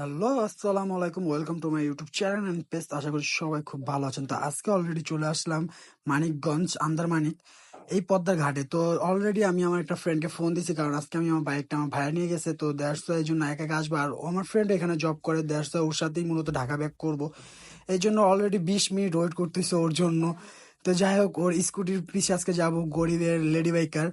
Hello, আসসালামু আলাইকুম। Welcome to my YouTube channel and page আশা করি সবাই খুব ভালো আছেন। তো আজকে অলরেডি চলে আসলাম মানিকগঞ্জ আন্দারমানিক এই পদ্মার ঘাটে। তো অলরেডি আমি আমার একটা ফ্রেন্ডকে ফোন দিয়েছি কারণ আজকে আমি আমার বাইকটা আমার ভাইয়া নিয়ে গেছে। তো দ্যাটস এই জন্য একা একা আসব। আর আমার ফ্রেন্ড এখানে জব করে দ্যাটস ওর সাথেই মূলত ঢাকা ব্যাক করব। এই জন্য অলরেডি বিশ মিনিট ওয়েট করতেছে ওর জন্য। তো যাই হোক, ওর স্কুটির পিছে আজকে যাব গরিবের লেডি বাইকার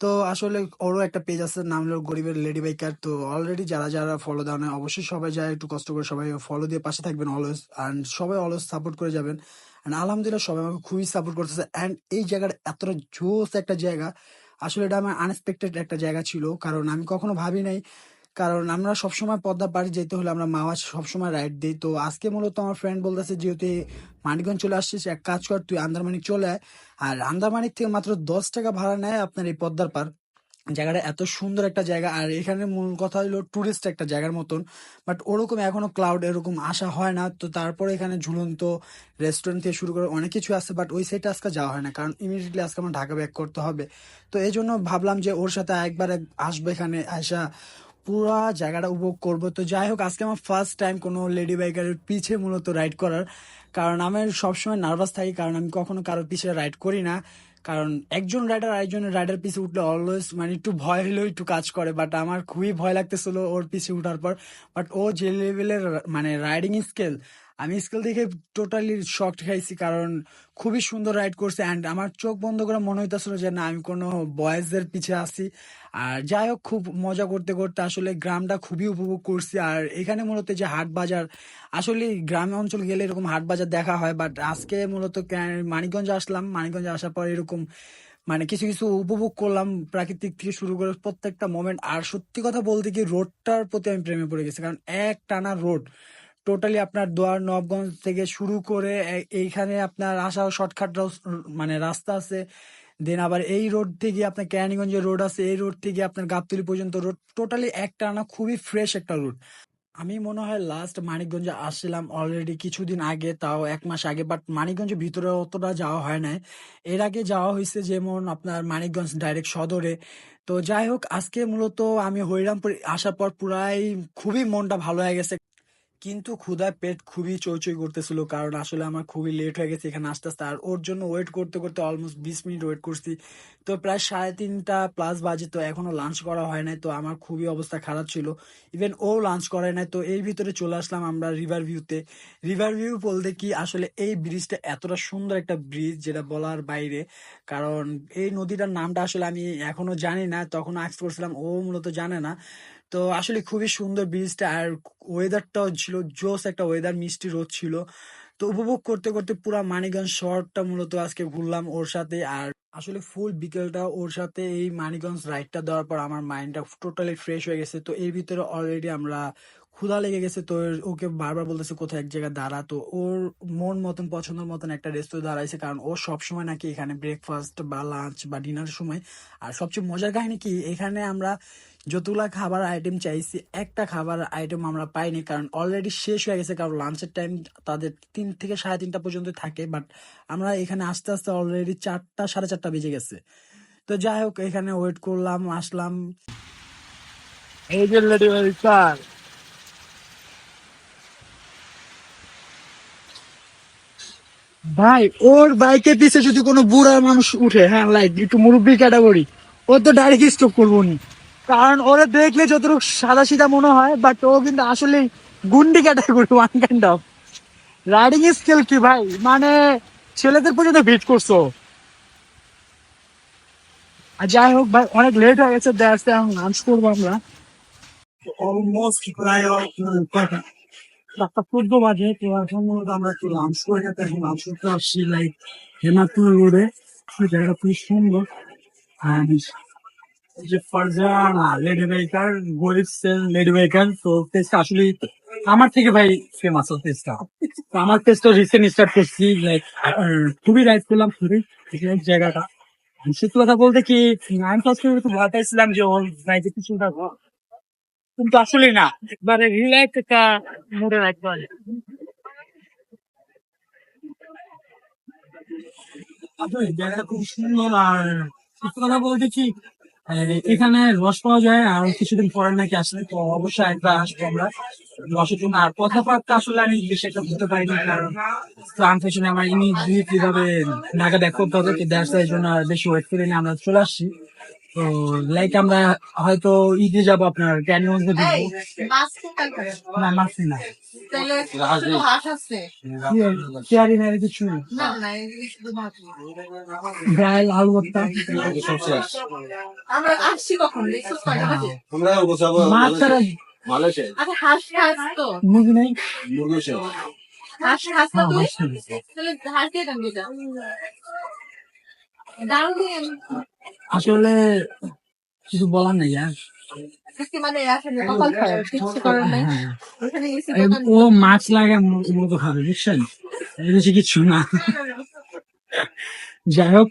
তো আসলে ওরও একটা পেজ আছে, নাম হলো গরিবের লেডি বাইকার। তো অলরেডি যারা যারা ফলো দেওয়া নেয় অবশ্যই সবাই যায়, একটু কষ্ট করে সবাই ফলো দিয়ে পাশে থাকবেন অলওয়েজ অ্যান্ড সবাই অলওয়েজ সাপোর্ট করে যাবেন। অ্যান্ড আলহামদুলিল্লাহ সবাই আমাকে খুবই সাপোর্ট করতেছে। অ্যান্ড এই জায়গাটা এতটা জোস একটা জায়গা, আসলে এটা আমার আনএক্সপেক্টেড একটা জায়গা ছিল, কারণ আমি কখনো ভাবি নাই কারণ আমরা সবসময় পদ্মা পাড়ি যেতে হলে আমরা মাওয়া সবসময় রাইড দিই। তো আজকে মূলত আমার ফ্রেন্ড বলতেছে, যেহেতু মানিকগঞ্জ চলে আসছিস, এক কাজ কর, তুই আন্দারমানিক চলে আয়। আর আন্দারমানিক থেকে মাত্র দশ টাকা ভাড়া নেয় আপনার এই পদ্মার পার জায়গাটা এত সুন্দর একটা জায়গা, আর এখানে মূল কথা হলো টুরিস্ট একটা জায়গার মতন। বাট ওরকম এখনও ক্লাউড এরকম আসা হয় না। তো তারপরে এখানে ঝুলন্ত রেস্টুরেন্ট থেকে শুরু করে অনেক কিছু আছে বাট ওই সাইডে আজকে যাওয়া হয় না। কারণ ইমিডিয়েটলি আজকে আমার ঢাকা ব্যাক করতে হবে। তো এই জন্য ভাবলাম যে ওর সাথে একবার এক- আসব এখানে আসা পুরা জায়গাটা উপভোগ করব। তো যাই হোক, আজকে আমার ফার্স্ট টাইম কোনো লেডি বাইকারের পিছে মূলত রাইড করার। কারণ আমি সবসময় নার্ভাস থাকি, কারণ আমি কখনো কারোর পিছে রাইড করি না। কারণ একজন রাইডার আরেকজনের রাইডার পিছে উঠলে অলওয়েজ মানে একটু ভয় হলেও একটু কাজ করে। বাট আমার খুবই ভয় লাগতেছিল ওর পিছে উঠার পর। বাট ও যে লেভেলের মানে রাইডিং স্কেল আমি স্কেল দেখে টোটালি শকড খাইছি কারণ খুবই সুন্দর রাইড করছে অ্যান্ড আমার চোখ বন্ধ করে মনে হইতেছিল যে না, আমি কোনো বয়েজদের পিছে আছি। আর যাই হোক, খুব মজা করতে করতে আসলে গ্রামটা খুবই উপভোগ করছি। আর এখানে মূলত যে হাট বাজার, আসলে গ্রামে অঞ্চল গেলে এরকম হাট বাজার দেখা হয় বাট আজকে মূলত মানিকগঞ্জে আসলাম। মানিকগঞ্জে আসার পর এরকম মানে কিছু কিছু উপভোগ করলাম প্রাকৃতিক থেকে শুরু করে প্রত্যেকটা মোমেন্ট আর সত্যি কথা বলতে কি রোডটার প্রতি আমি প্রেমে পড়ে গেছি, কারণ এক টানা রোড টোটালি আপনার দোয়ার, নবগঞ্জ থেকে শুরু করে এইখানে আপনার আসা শর্টকাট মানে রাস্তা আছে। দেন আবার এই রোড থেকে আপনার কেরানীগঞ্জের রোড আছে, এই রোড থেকে আপনার গাবতলী পর্যন্ত রোড টোটালি একটা টানা খুবই ফ্রেশ একটা রুট আমি মনে হয় লাস্ট মানিকগঞ্জে আসছিলাম অলরেডি কিছুদিন আগে, তাও এক মাস আগে বাট মানিকগঞ্জের ভিতরে অতটা যাওয়া হয় না এর আগে যাওয়া হয়েছে যেমন আপনার মানিকগঞ্জ ডাইরেক্ট সদরে। তো যাই হোক, আজকে মূলত আমি হরিরামপুর আসার পর পুরাই খুবই মনটা ভালো হয়ে গেছে। কিন্তু ক্ষুধায় পেট খুবই চইচই করতেছিল, কারণ আসলে আমার খুবই লেট হয়ে গেছে এখানে আস্তে আস্তে। আর ওর জন্য ওয়েট করতে করতে অলমোস্ট বিশ মিনিট ওয়েট করছি। তো প্রায় সাড়ে তিনটা প্লাস বাজে তো এখনও লাঞ্চ করা হয় নাই, তো আমার খুবই অবস্থা খারাপ ছিল। ইভেন ও লাঞ্চ করে নাই, তো এই ভিতরে চলে আসলাম আমরা রিভার ভিউতে রিভার ভিউ বলতে কি, আসলে এই ব্রিজটা এতটা সুন্দর একটা ব্রিজ যেটা বলার বাইরে। কারণ এই নদীটার নামটা আসলে আমি এখনও জানি না, তখন আক্স করছিলাম, ও মূলত জানে না। তো আসলে খুবই সুন্দর ব্রিজটা আর ওয়েদারটাও ছিল জোস একটা ওয়েদার মিষ্টি রোদ ছিল। তো উপভোগ করতে করতে পুরা মানিগঞ্জ শহরটা মূলত আজকে ঘুরলাম ওর সাথে। আর আসলে ফুল বিকেলটা ওর সাথে এই মানিগঞ্জ রাইডটা দেওয়ার পর আমার মাইন্ডটা টোটালি ফ্রেশ হয়ে গেছে। তো এর ভিতরে অলরেডি আমরা ক্ষুধা লেগে গেছে, তো ওকে বারবার বলতেছে কোথায় এক জায়গায় দাঁড়া। তো ওর মন মতন, পছন্দের মতন একটা রেস্টুরেন্ট দাঁড়াইছে, কারণ ও সবসময় নাকি এখানে ব্রেকফাস্ট বা লাঞ্চ বা ডিনারের সময়। আর সবচেয়ে মজার কাহিনী কি, এখানে আমরা যতগুলা খাবার আইটেম চাইছি, একটা খাবার আইটেম আমরা পাইনি, কারণ অলরেডি শেষ হয়ে গেছে, কারণ লাঞ্চের টাইম তাদের তিন থেকে সাড়ে তিনটা পর্যন্ত থাকে বাট আমরা এখানে আস্তে আস্তে অলরেডি চারটা, সাড়ে চারটা বেজে গেছে। তো যাই হোক, এখানে ওয়েট করলাম, আসলাম। এই যে লেডি স্যার ভাই, ওর বাইকের পিছে যদি কোনো বুড়া মানুষ উঠে হ্যাঁ লাইক একটু মুরব্বী ক্যাটাগরি ও তো ডাইরেক্ট স্টপ করব নি। কারণ ওরা দেখলে যতটুকু সাদা সিধা মনে হয় বাট ও কিন্তু আসলে গুন্ডি category one kind of riding skill কি ভাই মানে ছেলেদের পর্যন্ত ভিট করছ। আর যাই হোক, ভাই, অনেক লেট হয়ে গেছে দেখতে লাঞ্চ করব আমরা। অলমোস্ট প্রায় সাতটা চোদ্দ তো এখন মূলত আমরা একটু লাঞ্চ করে যেতে এখন লাঞ্চ করতে আসছি লাইক হেমাদপুর রোডে। জায়গাটা খুবই সুন্দর। যে ফারজানা লেডি বেকার গরিব সেল লেডি বেকার তো টেস্ট আসলে আমার থেকে ভাই ফেমাস ও টেস্টটা তো আমার টেস্ট রিসেন্ট স্টার্ট করছি লাইক খুবই রাইড করলাম খুবই জায়গাটা। সত্যি কথা বলতে কি, আমি ফার্স্ট একটু ভয় পাইছিলাম যে ওর রাইডে কিছু থাকব কিন্তু আসলে না একবারে রিল্যাক্স একটা মোডে রাখতে জায়গাটা খুব সুন্দর, আর সত্যি কথা এখানে রস পাওয়া যায়, আর কিছুদিন পরে নাকি আসলে তো অবশ্যই একবার আসব আমরা রসের জন্য। আর কথা আসলে আমি একটা বুঝতে পারিনি, কারণ ট্রান্সলেশনে আমার ইংরেজি কীভাবে ঢাকা ব্যাক করতে হবে তো এই জন্য বেশি ওয়েট করে আমরা চলে আসছি। তো লাইক আমরা হয়তো ঈদে যাব আপনার ক্যানিগঞ্জে ঢুকবো মাছ? না না। চেয়ারি না কিছু না না ডাল আলু ভর্তা। আমরা আসছি কখন? মাছ ছাড়া আচ্ছা হাঁস খাস তো। মুরগি নেই? মুরগি শেষ। হাঁস না হ্যাঁ, তুই? তাহলে হাঁস দিয়ে দাম দারুণ আসলে কিছু বলার নেই আর আজকে মানে গেছি এই দোকান ও মাছ লাগে মূলত খাবে বুঝছেন? এই বেশি কিছু না। যাই হোক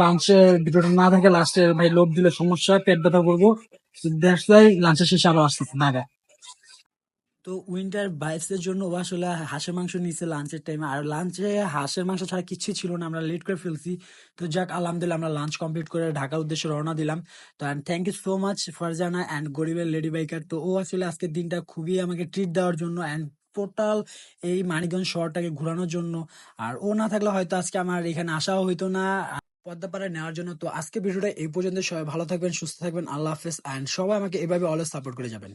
লাঞ্চে ভিডিওটা না থাকে লাস্টে ভাই লোভ দিলে সমস্যা পেট ব্যথা করব। দ্যাটস ওয়াই লাঞ্চের শেষে আরও আসতেছে নাগা তো উইন্টার বাইফস এর জন্য ও আসলে হাঁসের মাংস নিয়েছে লাঞ্চের টাইমে আর লাঞ্চে হাঁসের মাংস ছাড়া কিচ্ছু ছিল না, আমরা লেট করে ফেলছি। তো যাক, আলহামদুলিল্লাহ আমরা লাঞ্চ কমপ্লিট করে ঢাকার উদ্দেশ্যে রওনা দিলাম। তো and thank you so much Farzana and গরিবের লেডি বাইকার তো ও আসলে আজকের দিনটা খুবই আমাকে ট্রিট দেওয়ার জন্য অ্যান্ড টোটাল এই মানিকগঞ্জ শহরটাকে ঘোরানোর জন্য। আর ও না থাকলে হয়তো আজকে আমার এখানে আসাও হইতো না পদ্মাপাড়ায় নেওয়ার জন্য। তো আজকে ভিডিওটা এই পর্যন্ত সবাই ভালো থাকবেন, সুস্থ থাকবেন, আল্লাহ হাফেজ। অ্যান্ড সবাই আমাকে এভাবে অলওয়েজ সাপোর্ট করে যাবেন।